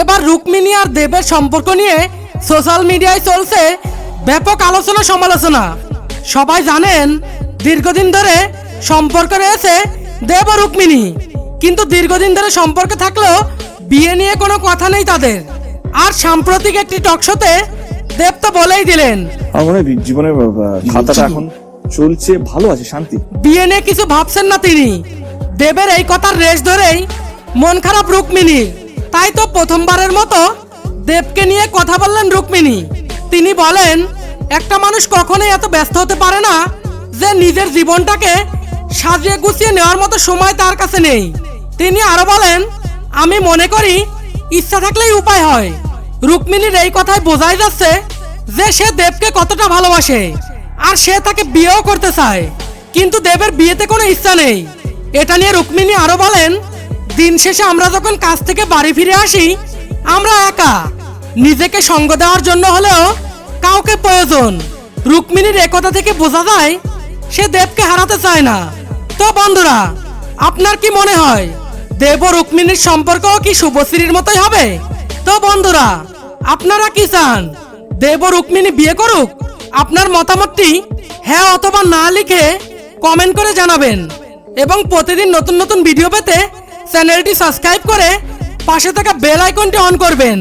এবার রুক্মিণী আর দেবের সম্পর্ক নিয়ে সোশ্যাল মিডিয়ায় চলছে ব্যাপক আলোচনা সমালোচনা। সবাই জানেন দীর্ঘদিন ধরে সম্পর্ক রয়েছে দেব ও রুক্মিণী। কিন্তু দীর্ঘদিন ধরে সম্পর্কে থাকলেও বিয়ে নিয়ে কোনো কথা নেই তাদের। আর সাম্প্রতিক একটি টকশোতে দেব তো বলেই দিলেন। আমার জীবনের খাতাটা এখন চলছে ভালো আছে শান্তি। বিয়ে নিয়ে কিছু ভাবছেন না তিনি। দেবের এই কথার রেশ ধরেই মন খারাপ রুক্মিণীর। তাই তো প্রথমবারের মতো দেবকে নিয়ে কথা বললেন রুক্মিণী। তিনি বলেন, একটা মানুষ কখনোই এত ব্যস্ত হতে পারে না যে নিজের জীবনটাকে সাজিয়ে গুছিয়ে নেওয়ার মতো সময় তার কাছে নেই। তিনি আরও বলেন, আমি মনে করি ইচ্ছা থাকলেই উপায় হয়। রুক্মিণীর এই কথায় বোঝাই যাচ্ছে যে সে দেবকে কতটা ভালোবাসে আর সে তাকে বিয়েও করতে চায়। কিন্তু দেবের বিয়েতে কোনো ইচ্ছা নেই। এটা নিয়ে রুক্মিণী আরও বলেন দিন শেষে আমরা যখন কাজ থেকে বাড়ি ফিরে আসি, আমরা একা। নিজেকে সঙ্গ দেওয়ার জন্য হলেও কাউকে প্রয়োজন। রুক্মিণীর একথা থেকে বোঝা যায়, সে দেবকে হারাতে চায় না। তো বন্ধুরা, আপনার কি মনে হয়, দেব ও রুক্মিণীর সম্পর্ক কি শুভশ্রীর মতোই হবে? তো বন্ধুরা, আপনারা কি চান, দেব ও রুক্মিণী বিয়ে করুক? আপনার মতামতটি হ্যাঁ অথবা না লিখে কমেন্ট করে জানাবেন। এবং প্রতিদিন নতুন নতুন ভিডিও পেতে চ্যানেলটি সাবস্ক্রাইব করে পাশে থাকা বেল আইকনটি অন করবেন।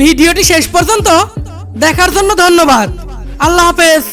ভিডিওটি শেষ পর্যন্ত দেখার জন্য ধন্যবাদ। আল্লাহ হাফেজ।